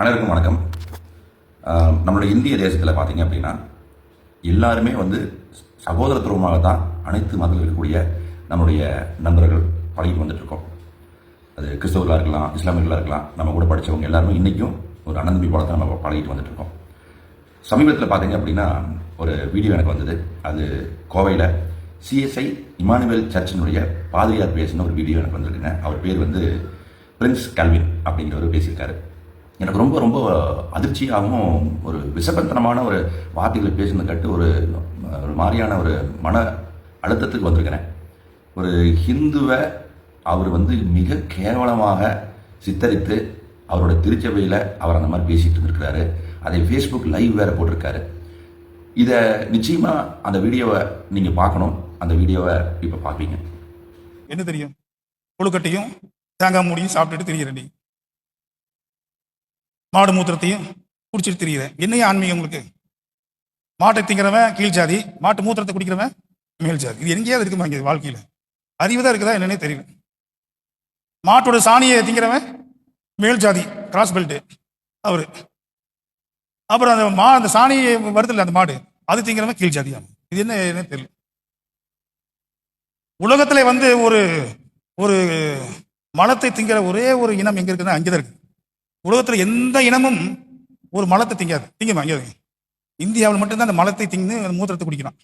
அனைவருக்கும் வணக்கம். நம்மளுடைய இந்திய தேசத்தில் பார்த்தீங்க அப்படின்னா எல்லாருமே வந்து சகோதரத்துவமாக தான் அனைத்து மதத்தில் இருக்கக்கூடிய நம்மளுடைய நண்பர்கள் பழகிட்டு வந்துட்டுருக்கோம். அது கிறிஸ்தவர்களாக இருக்கலாம் இஸ்லாமியர்களாக இருக்கலாம் நம்ம கூட படித்தவங்க எல்லாருமே இன்றைக்கும் ஒரு அனந்தமி போல தான் நம்ம பழகிட்டு வந்துட்டுருக்கோம். சமீபத்தில் பார்த்தீங்க அப்படின்னா ஒரு வீடியோ எனக்கு வந்தது. அது கோவையில் சிஎஸ்ஐ இமானுவேல் சர்ச்சினுடைய பாதிரியார் பேசின ஒரு வீடியோ எனக்கு வந்திருக்குங்க. அவர் பேர் வந்து பிரின்ஸ் கல்வின் அப்படிங்கிறவர் பேசியிருக்காரு. எனக்கு ரொம்ப ரொம்ப அதிர்ச்சியாகவும் ஒரு விஷபந்தனமான ஒரு வார்த்தைகளை பேசுனது கட்டு ஒரு ஒரு மாதிரியான ஒரு மன அழுத்தத்துக்கு வந்திருக்கிறேன். ஒரு ஹிந்துவை அவர் வந்து மிக கேவலமாக சித்தரித்து அவரோட திருச்சபையில் அவர் அந்த மாதிரி பேசிகிட்டு இருந்திருக்கிறாரு. அதை ஃபேஸ்புக் லைவ் வேறு போட்டிருக்காரு. இதை நிச்சயமாக அந்த வீடியோவை நீங்கள் பார்க்கணும். அந்த வீடியோவை இப்போ பார்ப்பீங்க. என்ன தெரியும்? கொழுக்கட்டையும் தேங்காய் மூடியும் சாப்பிட்டுட்டு திரியிற நீ மாடு மூத்திரத்தையும் குடிச்சிட்டு திரியிற என்னைய ஆன்மீகம் உங்களுக்கு? மாட்டை திங்கிறவன் கீழ் ஜாதி மாட்டு மூத்திரத்தை குடிக்கிறவன் மேல் ஜாதி. இது எங்கேயாவது இருக்குமா இங்கே வாழ்க்கையில்? அறிவு தான் இருக்குதா என்னன்னே தெரியல. மாட்டோட சாணியை திங்கிறவன் மேல் ஜாதி கிராஸ் பெல்ட்டு அவரு. அப்புறம் அந்த மா அந்த சாணியை வருதுல்ல அந்த மாடு அது திங்கிறவன் கீழ் ஜாதியாகும் இது என்ன என்ன தெரியல. உலகத்தில் வந்து ஒரு ஒரு மலத்தை திங்கிற ஒரே ஒரு இனம் எங்கே இருக்குன்னா அங்கேதான் இருக்கு. உலகத்துல எந்த இனமும் ஒரு மலத்தை திங்காது. திங்குமா? இங்கே இந்தியாவில் மட்டும்தான் அந்த மலத்தை திங்கு அந்த மூத்திரத்தை குடிக்கிறான்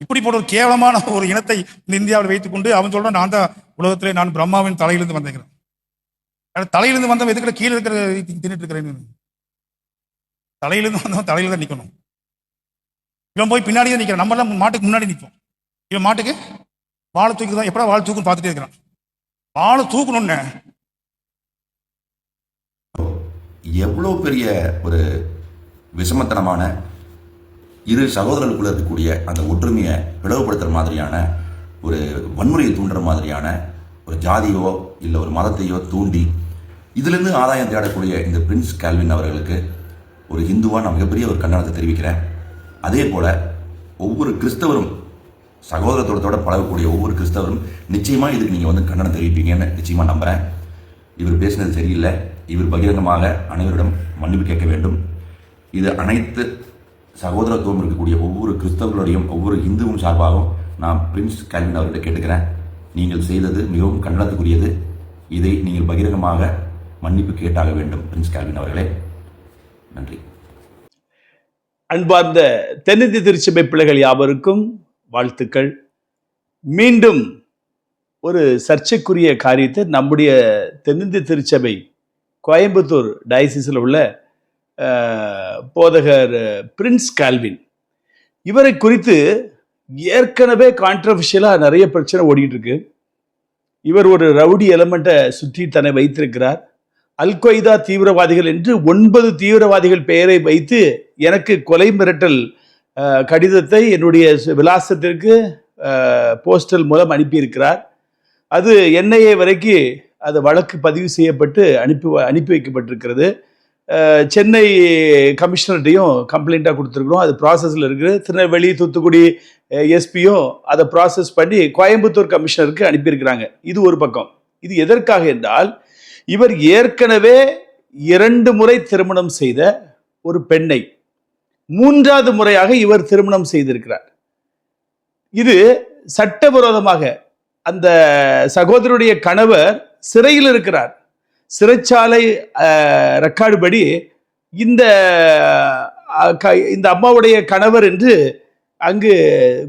இப்படி போல ஒரு கேவலமான ஒரு இனத்தை இந்த இந்தியாவில் வைத்துக்கொண்டு அவன் சொல்றான் நான் தான் உலகத்திலே நான் பிரம்மாவின் தலையிலிருந்து வந்தேங்கிறேன் தலையிலிருந்து வந்தவன் எதுக்குள்ள கீழே இருக்கிற தின்னுட்டு இருக்கிறேன்னு தலையிலிருந்து வந்தவன் தலையில தான் நிற்கணும் இவன் போய் பின்னாடியே தான் நிக்கிறான். மாட்டுக்கு முன்னாடி நிற்போம் இவன் மாட்டுக்கு வாழை தூக்கி தான் எப்படா வாழை தூக்குன்னு பார்த்துட்டே இருக்கிறான். வாழை தூக்கணும்னு எவ்வளோ பெரிய ஒரு விஷமத்தனமான இரு சகோதரர்களுக்குள்ள இருக்கக்கூடிய அந்த ஒற்றுமையை பிளவுபடுத்துகிற மாதிரியான ஒரு வன்முறையை தூண்டுற மாதிரியான ஒரு ஜாதியோ இல்லை ஒரு மதத்தையோ தூண்டி இதிலிருந்து ஆதாயம் தேடக்கூடிய இந்த பிரின்ஸ் கால்வின் அவர்களுக்கு ஒரு ஹிந்துவாக நான் மிகப்பெரிய ஒரு கண்டனத்தை தெரிவிக்கிறேன். அதே போல் ஒவ்வொரு கிறிஸ்தவரும் சகோதரத்தோட பழகக்கூடிய ஒவ்வொரு கிறிஸ்தவரும் நிச்சயமாக இதுக்கு நீங்கள் வந்து கண்டனம் தெரிவிப்பீங்கன்னு நிச்சயமாக நம்புகிறேன் இவர் பேசினது சரியில்லை. இவர் பகிரங்கமாக அனைவரிடம் மன்னிப்பு கேட்க வேண்டும். இது அனைத்து சகோதரத்துவம் இருக்கக்கூடிய ஒவ்வொரு கிறிஸ்தவர்களுடையும் ஒவ்வொரு இந்துவும் சார்பாகவும் நான் பிரின்ஸ் கால்வின் அவர்கிட்ட கேட்டுக்கிறேன். நீங்கள் செய்தது மிகவும் கண்டனத்துக்குரியது. இதை நீங்கள் பகிரங்கமாக மன்னிப்பு கேட்டாக வேண்டும் பிரின்ஸ் கால்வின் அவர்களே. நன்றி. அன்பார்ந்த தென்னிந்திய திருச்சபை பிள்ளைகள் யாவருக்கும் வாழ்த்துக்கள். மீண்டும் ஒரு சர்ச்சைக்குரிய காரியத்தை நம்முடைய தென்னிந்திய திருச்சபை கோயம்புத்தூர் டயசிஸில் உள்ள போதகர் பிரின்ஸ் கால்வின். இவரை குறித்து ஏற்கனவே கான்ட்ரவர்ஷியலாக நிறைய பிரச்சனை ஓடிட்டு இருக்கு இவர் ஒரு ரவுடி எலமெண்ட்டை சுற்றி தன்னை வைத்திருக்கிறார். அல் கொய்தா தீவிரவாதிகள் என்று ஒன்பது தீவிரவாதிகள் பெயரை வைத்து எனக்கு கொலை மிரட்டல் கடிதத்தை என்னுடைய விலாசத்திற்கு போஸ்டல் மூலம் அனுப்பியிருக்கிறார். அது என்ஐஏ வரைக்கும் அது வழக்கு பதிவு செய்யப்பட்டு அனுப்பி வ- அனுப்பி வைக்கப்பட்டிருக்கிறது. சென்னை கமிஷனர்கிட்டையும் கம்ப்ளைண்ட்டாக கொடுத்துருக்குறோம். அது ப்ராசஸில் இருக்குது. திருநெல்வேலி தூத்துக்குடி எஸ்பியும் அதை ப்ராசஸ் பண்ணி கோயம்புத்தூர் கமிஷனருக்கு அனுப்பியிருக்கிறாங்க. இது ஒரு பக்கம். இது எதற்காக என்றால் இவர் ஏற்கனவே இரண்டு முறை திருமணம் செய்த ஒரு பெண்ணை மூன்றாவது முறையாக இவர் திருமணம் செய்திருக்கிறார். இது சட்டவிரோதமாக அந்த சகோதரருடைய கணவர் சிறையில் இருக்கிறார். சிறைச்சாலை ரெக்கார்டு படி இந்த க- இந்த அம்மாவுடைய கணவர் என்று அங்கு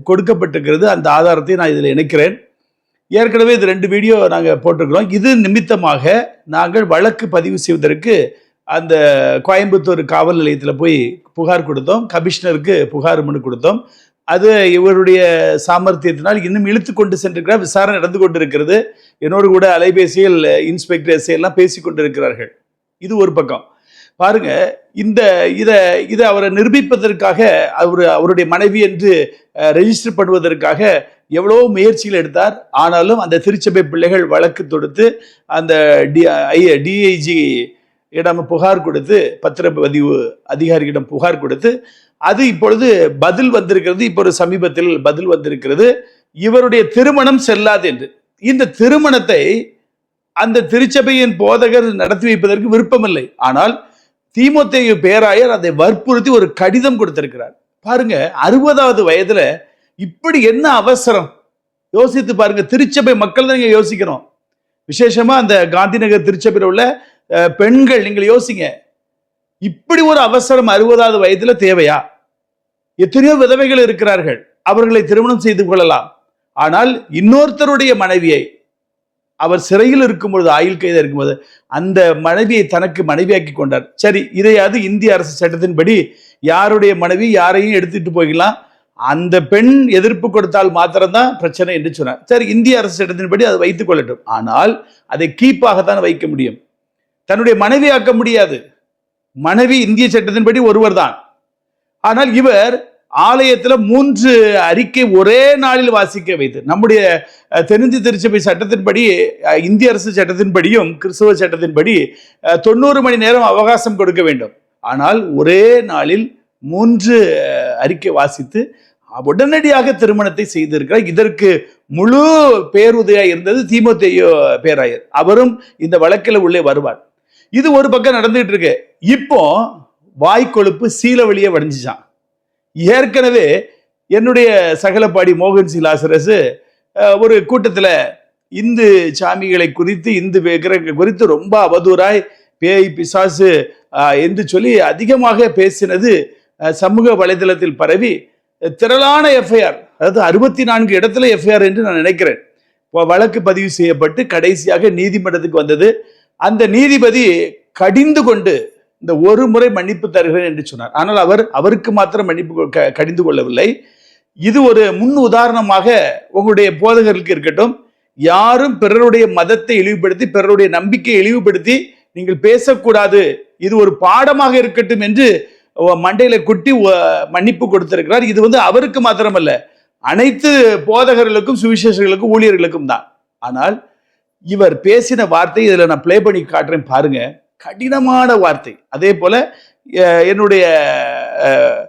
கொடுக்கப்பட்டிருக்கிறது. அந்த ஆதாரத்தை நான் இதில் இணைக்கிறேன். ஏற்கனவே இது ரெண்டு வீடியோ நாங்கள் போட்டிருக்கிறோம். இது நிமித்தமாக நாங்கள் வழக்கு பதிவு செய்வதற்கு அந்த கோயம்புத்தூர் காவல் நிலையத்தில் போய் புகார் கொடுத்தோம். கமிஷனருக்கு புகார் மனு கொடுத்தோம். அது இவருடைய சாமர்த்தியத்தினால் இன்னும் இழுத்து கொண்டு சென்றிருக்கிறார். விசாரணை நடந்து கொண்டிருக்கிறது. என்னோடு கூட அலைபேசியில் இன்ஸ்பெக்டர்ஸ் எல்லாம் பேசி கொண்டிருக்கிறார்கள். இது ஒரு பக்கம். பாருங்க இந்த இதை இதை அவரை நிரூபிப்பதற்காக அவர் அவருடைய மனைவி என்று ரெஜிஸ்டர் பண்ணுவதற்காக எவ்வளோ முயற்சிகள் எடுத்தார். ஆனாலும் அந்த திருச்சபை பிள்ளைகள் வழக்கு தொடுத்து அந்த டி டிஐஜி இடம் புகார் கொடுத்து பத்திரப்பதிவு அதிகாரியிடம் புகார் கொடுத்து அது இப்பொழுது பதில் வந்திருக்கிறது. இப்போ ஒரு சமீபத்தில் பதில் வந்திருக்கிறது. இவருடைய திருமணம் செல்லாது என்று. இந்த திருமணத்தை அந்த திருச்சபையின் போதகர் நடத்தி வைப்பதற்கு விருப்பமில்லை. ஆனால் தீமோத்தேயு பேராயர் அதை வற்புறுத்தி ஒரு கடிதம் கொடுத்திருக்கிறார். பாருங்க அறுபதாவது வயதுல இப்படி என்ன அவசரம்? யோசித்து பாருங்க திருச்சபை மக்கள் தான் நீங்க யோசிக்கிறோம். விசேஷமா அந்த காந்திநகர் திருச்சபையில் உள்ள பெண்கள் நீங்கள் யோசிங்க. இப்படி ஒரு அவசரம் அறுபதாவது வயதுல தேவையா? எத்தனையோ விதவைகள் இருக்கிறார்கள். அவர்களை திருமணம் செய்து கொள்ளலாம். ஆனால் இன்னொருத்தருடைய மனைவியை அவர் சிறையில் இருக்கும்பொழுது ஆயுள் கைதாக இருக்கும்போது அந்த மனைவியை தனக்கு மனைவியாக்கி கொண்டார். சரி இதையாவது இந்திய அரசு சட்டத்தின்படி யாருடைய மனைவி யாரையும் எடுத்துட்டு போய்க்கலாம். அந்த பெண் எதிர்ப்பு கொடுத்தால் மாத்திரம்தான் பிரச்சனை என்று சொன்னார். சரி இந்திய அரசு சட்டத்தின்படி அதை வைத்துக் கொள்ளட்டும். ஆனால் அதை கீப்பாகத்தான் வைக்க முடியும். தன்னுடைய மனைவியாக்க முடியாது. மனைவி இந்திய சட்டத்தின்படி ஒருவர் தான் ஆனால் இவர் ஆலயத்தில் மூன்று அறிக்கை ஒரே நாளில் வாசிக்க வைத்து நம்முடைய தெரிஞ்சு திருச்சபை சட்டத்தின்படி இந்திய அரசு சட்டத்தின்படியும் கிறிஸ்துவ சட்டத்தின்படி தொண்ணூறு மணி நேரம் அவகாசம் கொடுக்க வேண்டும். ஆனால் ஒரே நாளில் மூன்று அறிக்கை வாசித்து உடனடியாக திருமணத்தை செய்திருக்கிறார். இதற்கு முழு பேருதவியா இருந்தது திமுதையோ பேராயர். அவரும் இந்த வழக்கில் உள்ளே வருவார். இது ஒரு பக்கம் நடந்துகிட்டு இருக்கு. இப்போ வாய்க்கொழுப்பு சீல வழியே வடைஞ்சிச்சான். ஏற்கனவே என்னுடைய சகலப்பாடி மோகன் சி ஒரு கூட்டத்தில் இந்து சாமிகளை குறித்து இந்து விக்கிரக குறித்து ரொம்ப அவதூறாய் பேய் பிசாசு என்று சொல்லி அதிகமாக பேசினது சமூக வலைதளத்தில் பரவி திரளான எஃப்ஐஆர் அதாவது அறுபத்தி நான்கு இடத்துல எஃப்ஐஆர் என்று நான் நினைக்கிறேன். இப்போ வழக்கு பதிவு செய்யப்பட்டு கடைசியாக நீதிமன்றத்துக்கு வந்தது. அந்த நீதிபதி கடிந்து கொண்டு இந்த ஒரு முறை மன்னிப்பு தருகிறேன் என்று சொன்னார். ஆனால் அவர் அவருக்கு மாத்திரம் மன்னிப்பு கொ- க- கடிந்து கொள்ளவில்லை. இது ஒரு முன் உதாரணமாக உங்களுடைய போதகர்களுக்கு இருக்கட்டும் யாரும் பிறருடைய மதத்தை இழிவுபடுத்தி பிறருடைய நம்பிக்கையை இழிவுபடுத்தி நீங்கள் பேசக்கூடாது. இது ஒரு பாடமாக இருக்கட்டும் என்று மண்டையில குட்டி மன்னிப்பு கொடுத்திருக்கிறார். இது வந்து அவருக்கு மாத்திரமல்ல அனைத்து போதகர்களுக்கும் சுவிசேஷர்களுக்கும் ஊழியர்களுக்கும் தான். ஆனால் இவர் பேசின வார்த்தை இதில் நான் ப்ளே பண்ணி காட்டுறேன் பாருங்க. கடினமான வார்த்தை. அதே போல என்னுடைய அஹ்,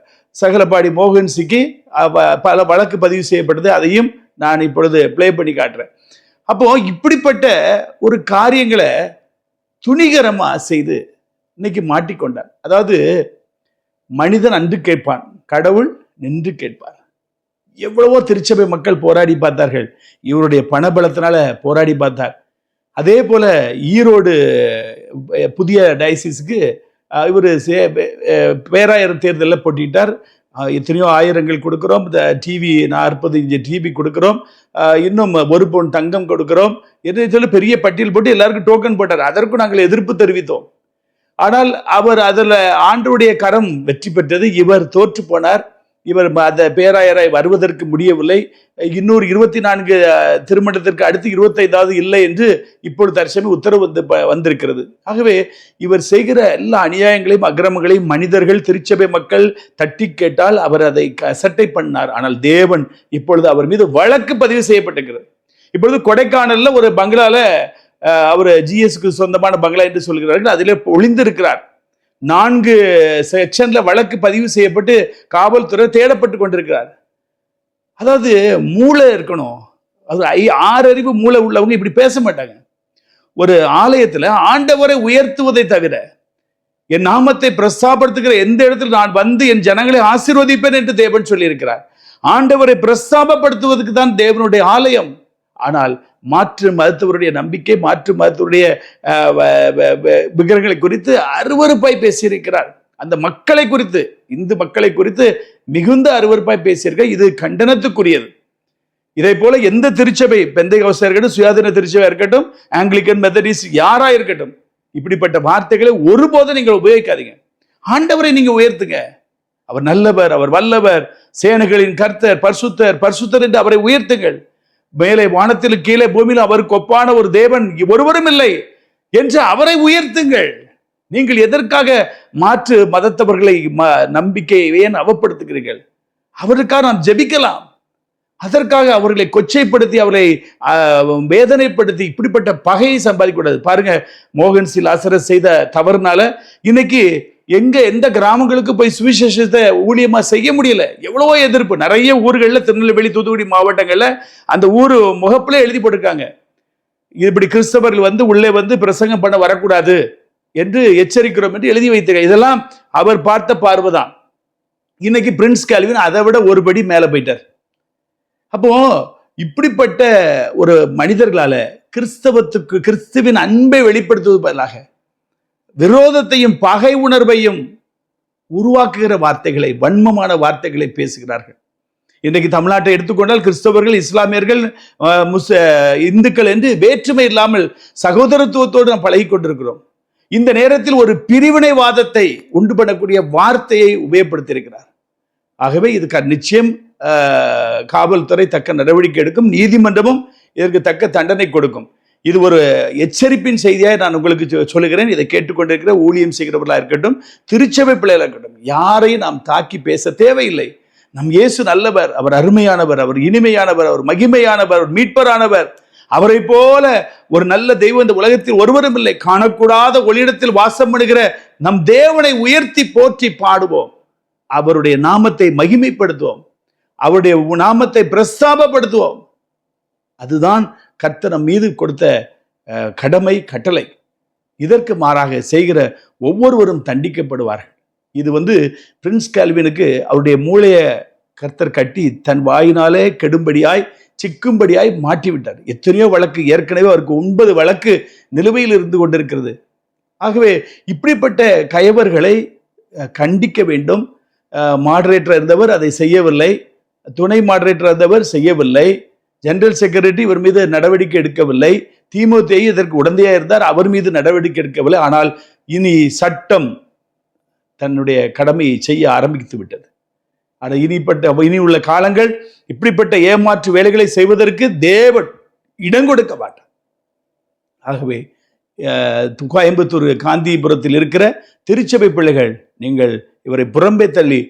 சகலபாடி மோகன்சிக்கு அவ- பல வழக்கு பதிவு செய்யப்பட்டது. அதையும் நான் இப்பொழுது ப்ளே பண்ணி காட்டுறேன். அப்போ இப்படிப்பட்ட ஒரு காரியங்களை துணிகரமாக செய்து இன்னைக்கு மாட்டிக்கொண்டார். அதாவது மனிதன் அன்று கேட்பான் கடவுள் நின்று கேட்பார். எவ்வளவோ திருச்சபை மக்கள் போராடி பார்த்தார்கள். இவருடைய பணபலத்தினால போராடி பார்த்தார். அதே போல ஈரோடு புதிய டயசிஸுக்கு இவர் சே பேராயர் தேர்தலில் போட்டிட்டார் எத்தனையோ ஆயிரங்கள் கொடுக்குறோம். இந்த டிவி நாற்பது இஞ்சு டிவி கொடுக்குறோம். இன்னும் ஒரு பவுன் தங்கம் கொடுக்குறோம். என்று சொல்லி பெரிய பட்டியல் போட்டு எல்லாருக்கும் டோக்கன் போட்டார். அதற்கும் நாங்கள் எதிர்ப்பு தெரிவித்தோம். ஆனால் அவர் அதில் ஆண்டவுடைய கரம் வெற்றி பெற்றது இவர் தோற்று போனார். இவர் அந்த பேராயராய் வருவதற்கு முடியவில்லை. இன்னொரு இருபத்தி நான்கு திருமணத்திற்கு அடுத்து இருபத்தைந்தாவது இல்லை என்று இப்பொழுது தற்சமயம் உத்தரவு வந்து ப- வந்திருக்கிறது. ஆகவே இவர் செய்கிற எல்லா அநியாயங்களையும் அக்கிரமங்களையும் மனிதர்கள் திருச்சபை மக்கள் தட்டி கேட்டால் அவர் அதை சட்டை பண்ணார். ஆனால் தேவன் இப்பொழுது அவர் மீது வழக்கு பதிவு செய்யப்பட்டிருக்கிறது. இப்பொழுது கொடைக்கானல்ல ஒரு பங்களால அவர் ஜிஎஸ்க்கு சொந்தமான பங்களா என்று சொல்கிறார்கள். அதிலே ஒளிந்திருக்கிறார். நான்கு செக்ஷன்ல வழக்கு பதிவு செய்யப்பட்டு காவல்துறை தேடப்பட்டு கொண்டிருக்கிறார். அதாவது மூளை இருக்கணும். அது ஐ- ஆறறிவு மூளை உள்ளவங்க இப்படி பேச மாட்டாங்க. ஒரு ஆலயத்துல ஆண்டவரை உயர்த்துவதை தவிர என் நாமத்தை பிரஸ்தாபடுத்துகிற எந்த இடத்துல நான் வந்து என் ஜனங்களை ஆசீர்வதிப்பேன் என்று தேவன் சொல்லியிருக்கிறார். ஆண்டவரை பிரஸ்தாபப்படுத்துவதற்கு தான் தேவனுடைய ஆலயம். ஆனால் மாற்று மதத்தவருடைய நம்பிக்கை மாற்று மதத்தவருடைய அஹ், வ- விக்கிரகங்களை குறித்து அருவருப்பாய் பேசியிருக்கிறார். அந்த மக்களை குறித்து இந்து மக்களை குறித்து மிகுந்த அருவருப்பாய் பேசியிருக்க இது கண்டனத்துக்குரியது. இதை போல எந்த திருச்சபை பெந்தை இருக்கட்டும் சுயாதீன திருச்சபை இருக்கட்டும் ஆங்கிலிக்கன் மெத்தடிஸ் யாரா இருக்கட்டும் இப்படிப்பட்ட வார்த்தைகளை ஒருபோதும் நீங்கள் உபயோகிக்காதீங்க. ஆண்டவரை நீங்க உயர்த்துங்க. அவர் நல்லவர் அவர் வல்லவர் சேனைகளின் கர்த்தர் பர்சுத்தர் பர்சுத்தர் என்று அவரை உயர்த்துங்கள். மேலே வானத்தில் கீழே பூமியில் அவருக்கு ஒப்பான ஒரு தேவன் ஒருவரும் இல்லை என்று அவரை உயர்த்துங்கள். நீங்கள் எதற்காக மாற்று மதத்தவர்களை ம- நம்பிக்கையை ஏன் அவப்படுத்துகிறீர்கள்? அவருக்காக நாம் ஜெபிக்கலாம். அதற்காக அவர்களை கொச்சைப்படுத்தி அவர்களை வேதனைப்படுத்தி இப்படிப்பட்ட பகையை சம்பாதிக்கக்கூடாது பாருங்க மோகன் சி லாசரஸ் செய்த தவறுனால இன்னைக்கு எங்க எந்த கிராமங்களுக்கு போய் சுவிசேஷத்தை ஊழியமா செய்ய முடியல? எவ்வளவோ எதிர்ப்பு. நிறைய ஊர்களில் திருநெல்வேலி தூத்துக்குடி மாவட்டங்கள்ல அந்த ஊர் முகப்புல எழுதி போட்டிருக்காங்க. இப்படி கிறிஸ்தவர்கள் வந்து உள்ளே வந்து பிரசங்கம் பண்ண வரக்கூடாது என்று எச்சரிக்கிறோம் என்று எழுதி வைத்திருக்க இதெல்லாம் அவர் பார்த்த பார்வைதான் இன்னைக்கு பிரின்ஸ் கேல்வின் அதை விட ஒருபடி மேலே போயிட்டார். அப்போ இப்படிப்பட்ட ஒரு மனிதர்களால கிறிஸ்தவத்துக்கு கிறிஸ்துவின் அன்பை வெளிப்படுத்துவது பதிலாக விரோதத்தையும் பகை உணர்வையும் உருவாக்குகிற வார்த்தைகளை வன்மமான வார்த்தைகளை பேசுகிறார்கள். இன்றைக்கு தமிழ்நாட்டை எடுத்துக்கொண்டால் கிறிஸ்தவர்கள் இஸ்லாமியர்கள் முஸ் இந்துக்கள் என்று வேற்றுமை இல்லாமல் சகோதரத்துவத்தோடு நாம் பழகி கொண்டிருக்கிறோம். இந்த நேரத்தில் ஒரு பிரிவினைவாதத்தை உண்டு பண்ணக்கூடிய வார்த்தையை உபயோகப்படுத்தியிருக்கிறார். ஆகவே இதுக்கு நிச்சயம் காவல்துறை தக்க நடவடிக்கை எடுக்கும் நீதிமன்றமும் இதற்கு தக்க தண்டனை கொடுக்கும். இது ஒரு எச்சரிப்பின் செய்தியாக நான் உங்களுக்கு சொ- சொல்லுகிறேன். இதை கேட்டுக்கொண்டிருக்கிற ஊழியம் செய்கிறவர்களாக இருக்கட்டும் திருச்சபை பிள்ளைகளாக இருக்கட்டும் யாரையும் நாம் தாக்கி பேச தேவையில்லை. நம் இயேசு நல்லவர் அவர் அருமையானவர் அவர் இனிமையானவர் அவர் மகிமையானவர் அவர் மீட்பரானவர். அவரை போல ஒரு நல்ல தெய்வம் இந்த உலகத்தில் ஒருவரும் இல்லை. காணக்கூடாத ஒளியிடத்தில் வாசம் பண்ணுகிற நம் தேவனை உயர்த்தி போற்றி பாடுவோம். அவருடைய நாமத்தை மகிமைப்படுத்துவோம். அவருடைய நாமத்தை பிரஸ்தாபப்படுத்துவோம். அதுதான் கர்த்தர் நம் மீது கொடுத்த கடமை கட்டளை. இதற்கு மாறாக செய்கிற ஒவ்வொருவரும் தண்டிக்கப்படுவார்கள். இது வந்து பிரின்ஸ் கால்வினுக்கு அவருடைய மூளையை கர்த்தர் கட்டி தன் வாயினாலே கெடும்படியாய் சிக்கும்படியாய் மாட்டிவிட்டார் எத்தனையோ வழக்கு ஏற்கனவே அவருக்கு ஒன்பது வழக்கு நிலுவையில் இருந்து கொண்டிருக்கிறது. ஆகவே இப்படிப்பட்ட கயவர்களை கண்டிக்க வேண்டும். மாடரேட்டர் இருந்தவர் அதை செய்யவில்லை. துணை மாடரேட்டர் இருந்தவர் செய்யவில்லை. ஜெனரல் செக்ரட்டரி இவர் மீது நடவடிக்கை எடுக்கவில்லை. திமுதேயு இதற்கு உடந்தையாக இருந்தார். அவர் மீது நடவடிக்கை எடுக்கவில்லை. ஆனால் இனி சட்டம் தன்னுடைய கடமையை செய்ய ஆரம்பித்து விட்டது. ஆனால் இனிப்பட்ட இனி உள்ள காலங்கள் இப்படிப்பட்ட ஏமாற்று வேலைகளை செய்வதற்கு தேவன் இடம் கொடுக்க மாட்டார். ஆகவே கோயம்புத்தூர் காந்திபுரத்தில் இருக்கிற திருச்சபை பிள்ளைகள் நீங்கள் இவரை புறம்பே தள்ளி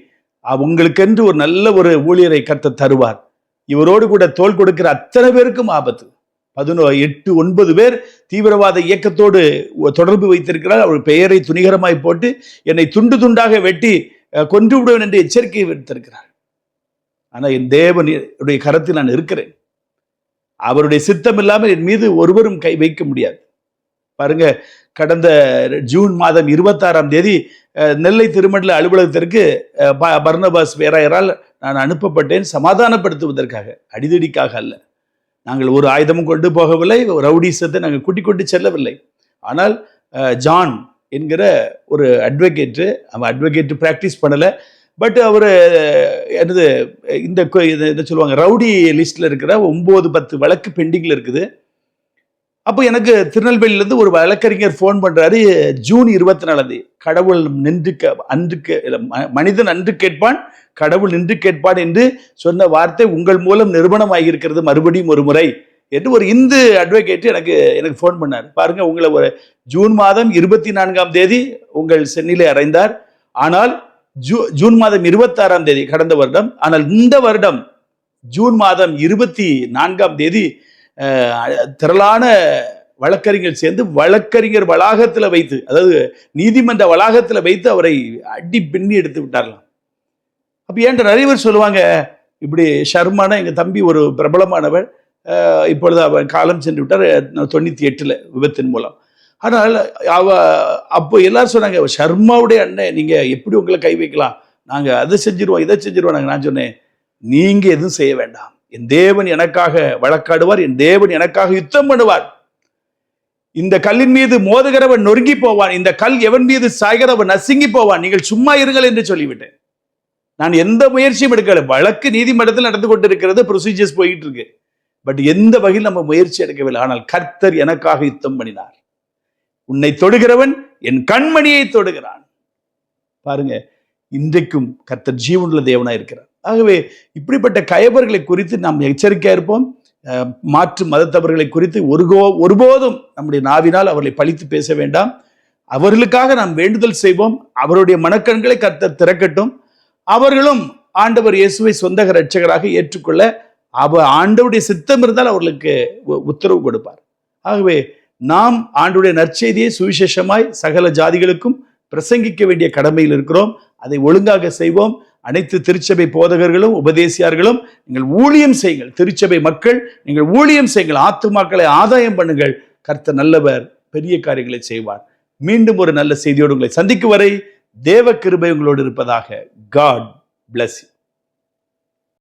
உங்களுக்கென்று ஒரு நல்ல ஒரு ஊழியரை கத்த தருவார். இவரோடு கூட தோள் கொடுக்கிற அத்தனை பேருக்கும் ஆபத்து. பதினோ எட்டு ஒன்பது பேர் தீவிரவாத இயக்கத்தோடு தொடர்பு வைத்திருக்கிறார். அவர் பெயரை துணிகரமாய் போட்டு என்னை துண்டு துண்டாக வெட்டி கொன்று விடுவேன் என்று எச்சரிக்கை விடுத்திருக்கிறார். ஆனால் என் தேவனுடைய கரத்தில் நான் இருக்கிறேன். அவருடைய சித்தம் இல்லாமல் என் மீது ஒருவரும் கை வைக்க முடியாது. பாருங்க கடந்த ஜூன் மாதம் இருபத்தாறாம் தேதி நெல்லை திருமண்டல அலுவலகத்திற்கு ப- பர்னபாஸ் வேராயரால் நான் அனுப்பப்பட்டேன் சமாதானப்படுத்துவதற்காக. அடிதடிக்காக அல்ல. நாங்கள் ஒரு ஆயுதமும் கொண்டு போகவில்லை ரவுடிசத்தை நாங்கள் கூட்டிக் கொண்டு செல்லவில்லை. ஆனால் ஜான் என்கிற ஒரு அட்வொகேட்டு அவன் அட்வொகேட் ப்ராக்டிஸ் பண்ணலை. பட் அவர் என்னது இந்த இது என்ன சொல்லுவாங்க ரவுடி லிஸ்ட்டில் இருக்கிற ஒம்பது பத்து வழக்கு பெண்டிங்கில் இருக்குது. அப்போ எனக்கு திருநெல்வேலியிலேருந்து ஒரு வழக்கறிஞர் ஃபோன் பண்ணுறாரு ஜூன் இருபத்தி நாலாந்தேதி கடவுள் நின்று க அன்று ம- மனிதன் அன்று கேட்பான் கடவுள் நின்று கேட்பான் என்று சொன்ன வார்த்தை உங்கள் மூலம் நிறுவனமாகி இருக்கிறது மறுபடியும் ஒரு முறை என்று ஒரு இந்து அட்வொகேட் எனக்கு எனக்கு ஃபோன் பண்ணார். பாருங்கள் உங்களை ஒரு ஜூன் மாதம் இருபத்தி நான்காம் தேதி உங்கள் சென்னிலே அறைந்தார். ஆனால் ஜூ ஜூன் மாதம் இருபத்தாறாம் தேதி கடந்த வருடம் ஆனால் இந்த வருடம் ஜூன் மாதம் இருபத்தி நான்காம் தேதி திரளான வழக்கறிஞர் சேர்ந்து வழக்கறிஞர் வளாகத்தில் வைத்து அதாவது நீதிமன்ற வளாகத்தில் வைத்து அவரை அடி பின்னி எடுத்து விட்டார்களாம். அப்போ ஏன்ட்ட நிறைய பேர் சொல்லுவாங்க இப்படி ஷர்மான எங்கள் தம்பி ஒரு பிரபலமானவர் இப்பொழுது அவர் காலம் சென்று விட்டார் தொண்ணூற்றி எட்டில் விபத்தின் மூலம். ஆனால் அவ அப்போ எல்லாரும் சொன்னாங்க ஷர்மாவுடைய அண்ணன் நீங்கள் எப்படி உங்களை கை வைக்கலாம்? நாங்கள் அதை செஞ்சிருவோம் இதை செஞ்சிருவோம் நாங்கள் நான் சொன்னேன் நீங்கள் எதுவும் செய்ய வேண்டாம். என் தேவன் எனக்காக வழக்காடுவார் என் தேவன் எனக்காக யுத்தம் பண்ணுவார். இந்த கல்லின் மீது மோதுகிறவன் நொறுங்கி போவான் இந்த கல் எவன் மீது சாய்கிறவன் நசுங்கி போவான். நீங்கள் சும்மா இருங்கள் என்று சொல்லிவிட்டேன். நான் எந்த முயற்சியும் எடுக்கல. வழக்கு நீதிமன்றத்தில் நடந்து கொண்டிருக்கிறது ப்ரொசீஜர்ஸ் போயிட்டு இருக்கு. பட் எந்த வகையில் நம்ம முயற்சி எடுக்கவில்லை. ஆனால் கர்த்தர் எனக்காக யுத்தம் பண்ணினார். உன்னை தொடுகிறவன் என் கண்மணியை தொடுகிறான். பாருங்க இன்றைக்கும் கர்த்தர் ஜீவனுள்ள தேவனா இருக்கிறார் ஆகவே இப்படிப்பட்ட கயவர்களை குறித்து நாம் எச்சரிக்கையாக இருப்போம். மாற்று மதத்தவர்களை குறித்து ஒருகோ ஒருபோதும் நம்முடைய நாவினால் அவர்களை பழித்து பேச வேண்டாம். அவர்களுக்காக நாம் வேண்டுதல் செய்வோம். அவருடைய மனக்கண்களை கர்த்தர் திறக்கட்டும். அவர்களும் ஆண்டவர் இயேசுவை சொந்த இரட்சகராக ஏற்றுக்கொள்ள அவ ஆண்டவுடைய சித்தம் இருந்தால் அவர்களுக்கு உ- உத்தரவு கொடுப்பார். ஆகவே நாம் ஆண்டுடைய நற்செய்தியை சுவிசேஷமாய் சகல ஜாதிகளுக்கும் பிரசங்கிக்க வேண்டிய கடமையில் இருக்கிறோம். அதை ஒழுங்காக செய்வோம். அனைத்து திருச்சபை போதகர்களும் உபதேசியார்களும் நீங்கள் ஊழியம் செய்யுங்கள். திருச்சபை மக்கள் நீங்கள் ஊழியம் செய்யுங்கள். ஆத்துமாக்களை ஆதாயம் பண்ணுங்கள். கர்த்த நல்லவர் பெரிய காரியங்களை செய்வார். மீண்டும் ஒரு நல்ல செய்தியோடு உங்களை சந்திக்கும் வரை தேவ கிருபை உங்களோடு இருப்பதாக காட் bless